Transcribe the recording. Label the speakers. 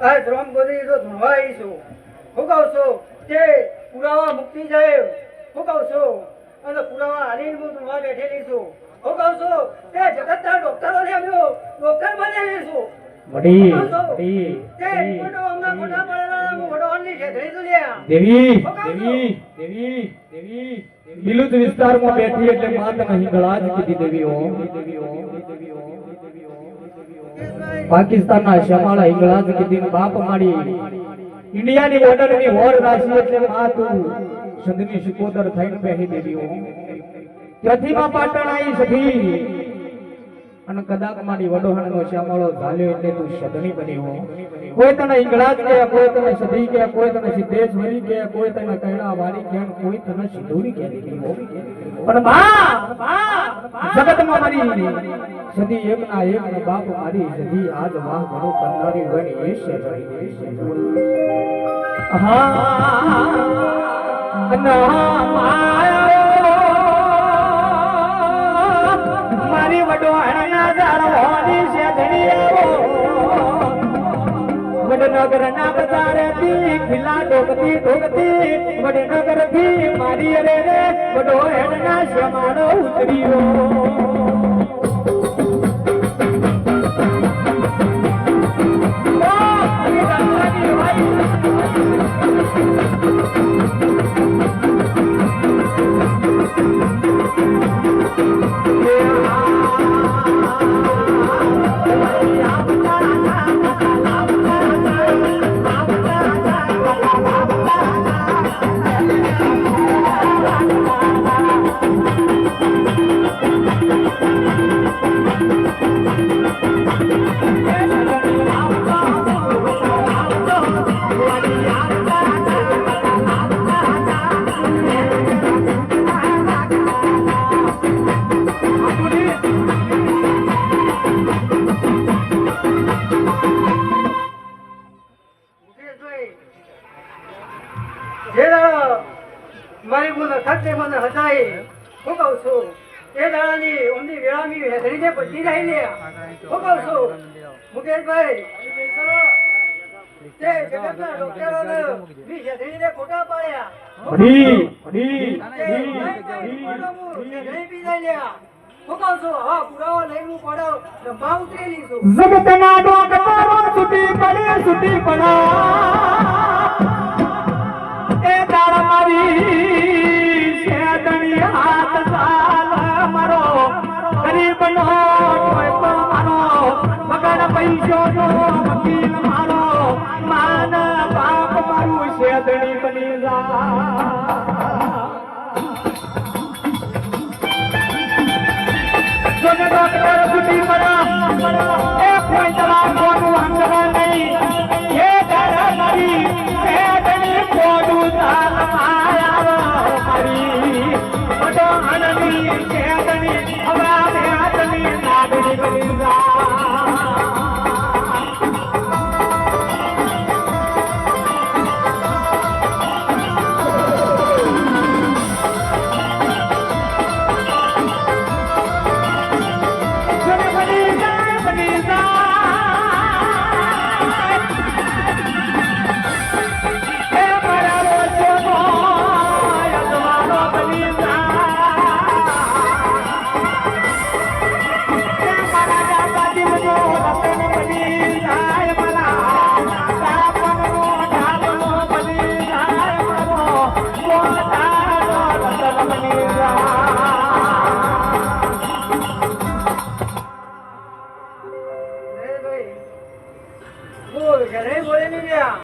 Speaker 1: આ ગોદી તો ધોવા છું હું કહું છું તે પુરાવા મુક્તિ જાય હું કહું છું અને પુરાવા હાલીને હું ધોવા બેઠેલી છું હું કહું છું તે જગતના ડોક્ટરોને આવ્યો ડોક્ટર બનેલી છું
Speaker 2: દેવી દેવી દેવી દેવી. વિસ્તારમાં બેઠી એટલે માતા હિંગળા જ કીધી દેવી ઓમ
Speaker 1: મુકેશભાઈ,
Speaker 2: પાકિસ્તાનના શમાળા હિંગળા જ કીધી બાપ માડી ઇન્ડિયાની બોર્ડરની હોર રાશી એટલે માં તું સંધની શિકોદર થઈને પહેરી દેવી ત્યાંથી માં પાટણ આવી સભી. અને કદાચ મારી વડોહણ નો શ્યામળો ઝાલ્યો એટલે તું સદણી બની હો. કોઈ તને ઇંગળાજ કે, કોઈ તને સદી કે, કોઈ તને સિદ્ધેશ્વરી કે, કોઈ તને કૈણા વાળી કે કોઈ તને સિંદૂરી કે પણ માં મારી સદી એક ના એક ને બાપ મારી સદી આજ વાહ ઘણો કરનારી બની એ છે. હા, ના મારી વડવાણના જાળવાની શેઠણી આવો. વડનગર ના બજારે થી ખીલા ઢોકતી ઢોકતી વડનગરથી મારી અરે રે વડો હેડના શ્યામાનો ઉતર્યો.
Speaker 1: મારી મુને થકને મને હસાઈ હું કહું છું એ દાડાની ઊંડી વેળામી હેઠળીને બચી જાય ને હું કહું છું મુકેશભાઈ તે જગતના ડોક્ટરોને ખોટા પાડ્યા પી જાય લ્યા. હું કહું છું હા પુરાવો લઈને હું પડો ભાવ ઉતરેલી છું.
Speaker 2: જગતના ડોકટરો છૂટી પડે છૂટી પડા. શેદણી બની જા ડોક્ટર છૂટી